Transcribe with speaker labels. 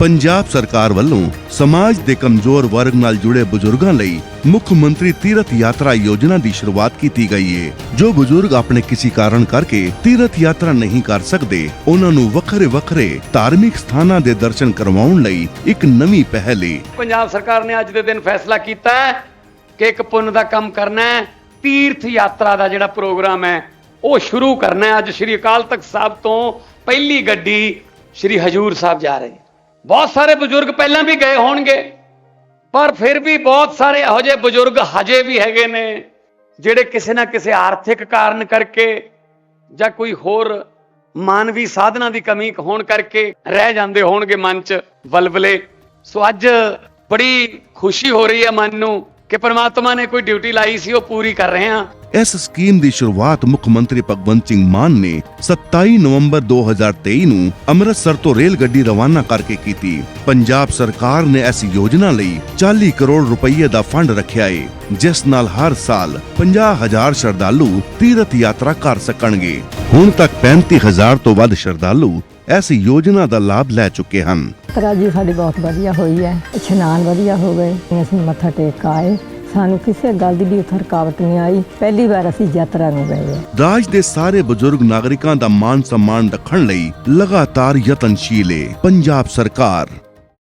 Speaker 1: ਪੰਜਾਬ ਸਰਕਾਰ ਵੱਲੋਂ ਸਮਾਜ ਦੇ ਕਮਜ਼ੋਰ ਵਰਗ ਨਾਲ ਜੁੜੇ ਬਜ਼ੁਰਗਾਂ ਲਈ ਮੁੱਖ ਮੰਤਰੀ ਤੀਰਥ ਯਾਤਰਾ ਯੋਜਨਾ ਦੀ ਸ਼ੁਰੂਆਤ ਕੀਤੀ ਗਈ ਹੈ ਜੋ ਬਜ਼ੁਰਗ ਆਪਣੇ ਕਿਸੇ ਕਾਰਨ ਕਰਕੇ ਤੀਰਥ ਯਾਤਰਾ ਨਹੀਂ ਕਰ ਸਕਦੇ, ਉਹਨਾਂ ਨੂੰ ਵੱਖਰੇ ਵੱਖਰੇ ਧਾਰਮਿਕ ਸਥਾਨਾਂ ਦੇ ਦਰਸ਼ਨ ਕਰਵਾਉਣ ਲਈ ਇੱਕ ਨਵੀਂ ਪਹਿਲ ਹੈ
Speaker 2: ਪੰਜਾਬ ਸਰਕਾਰ ਨੇ ਅੱਜ ਦੇ ਦਿਨ ਫੈਸਲਾ ਕੀਤਾ ਹੈ ਕਿ ਇੱਕ ਪੁੰਨ ਦਾ ਕੰਮ ਕਰਨਾ ਹੈ, ਤੀਰਥ ਯਾਤਰਾ ਦਾ ਜਿਹੜਾ ਪ੍ਰੋਗਰਾਮ ਹੈ, ਉਹ ਸ਼ੁਰੂ ਕਰਨਾ ਹੈ। ਅੱਜ ਸ਼੍ਰੀ ਅਕਾਲ ਤਖਤ ਸਾਹਿਬ ਤੋਂ ਪਹਿਲੀ ਗੱਡੀ ਸ਼੍ਰੀ ਹਜੂਰ ਸਾਹਿਬ ਜਾ ਰਹੀ ਹੈ ਬਹੁਤ ਸਾਰੇ ਬਜ਼ੁਰਗ ਪਹਿਲਾਂ ਵੀ ਗਏ ਹੋਣਗੇ, ਪਰ ਫਿਰ ਵੀ ਬਹੁਤ ਸਾਰੇ ਇਹੋ ਜਿਹੇ ਬਜ਼ੁਰਗ ਹਜੇ ਵੀ ਹੈਗੇ ਨੇ, ਜਿਹੜੇ ਕਿਸੇ ਨਾ ਕਿਸੇ ਆਰਥਿਕ ਕਾਰਨ ਕਰਕੇ ਜਾਂ ਕੋਈ ਹੋਰ ਮਾਨਵੀ ਸਾਧਨਾ ਦੀ ਕਮੀ ਹੋਣ ਕਰਕੇ ਰਹਿ ਜਾਂਦੇ ਹੋਣਗੇ ਮਨ 'ਚ ਬਲਬਲੇ। ਸੋ ਅੱਜ ਬੜੀ ਖੁਸ਼ੀ ਹੋ ਰਹੀ ਹੈ ਮਨ ਨੂੰ ਕਿ ਪ੍ਰਮਾਤਮਾ ਨੇ ਕੋਈ ਡਿਊਟੀ ਲਾਈ ਸੀ, ਉਹ ਪੂਰੀ ਕਰ ਰਹੇ ਹਾਂ।
Speaker 1: ਇਸ ਸਕੀਮ ਦੀ ਸ਼ੁਰੂਆਤ ਮੁੱਖ ਮੰਤਰੀ ਭਗਵੰਤ ਸਿੰਘ ਮਾਨ ਨੇ 27 ਨਵੰਬਰ 2023 ਨੂੰ ਅੰਮ੍ਰਿਤਸਰ ਤੋਂ ਰੇਲ ਗੱਡੀ ਰਵਾਨਾ ਕਰਕੇ ਕੀਤੀ। ਪੰਜਾਬ ਸਰਕਾਰ ਨੇ ਇਸ ਯੋਜਨਾ ਲਈ 40 ਕਰੋੜ ਰੁਪਏ ਦਾ ਫੰਡ ਰੱਖਿਆ ਏ, ਜਿਸ ਨਾਲ ਹਰ ਸਾਲ 50000 ਸ਼ਰਧਾਲੂ ਤੀਰਥ ਯਾਤਰਾ ਕਰ ਸਕਣਗੇ। ਹੁਣ ਤੱਕ 35000 ਤੋਂ ਵੱਧ ਸ਼ਰਧਾਲੂ ਇਸ ਯੋਜਨਾ ਦਾ ਲਾਭ ਲੈ ਚੁੱਕੇ ਹਨ।
Speaker 3: ਯਾਤਰਾ ਜੀ ਸਾਡੀ ਬਹੁਤ ਵਧੀਆ ਹੋਈ ਹੈ। ਇਸ਼ਨਾਨ ਵਧੀਆ ਹੋ ਗਏ। ਅਸੀਂ ਮੱਥਾ ਟੇਕ ਆਏ। ਸਾਨੂੰ ਕਿਸੇ ਗੱਲ ਦੀ ਵੀ ਉੱਥੇ ਰੁਕਾਵਟ ਨਹੀਂ ਆਈ। ਪਹਿਲੀ ਵਾਰ ਅਸੀਂ ਯਾਤਰਾ ਨੂੰ ਗਏ
Speaker 1: ਰਾਜ ਦੇ ਸਾਰੇ ਬਜ਼ੁਰਗ ਨਾਗਰਿਕਾਂ ਦਾ ਮਾਨ ਸਨਮਾਨ ਰੱਖਣ ਲਈ ਲਗਾਤਾਰ ਯਤਨਸ਼ੀਲ ਹੈ ਪੰਜਾਬ ਸਰਕਾਰ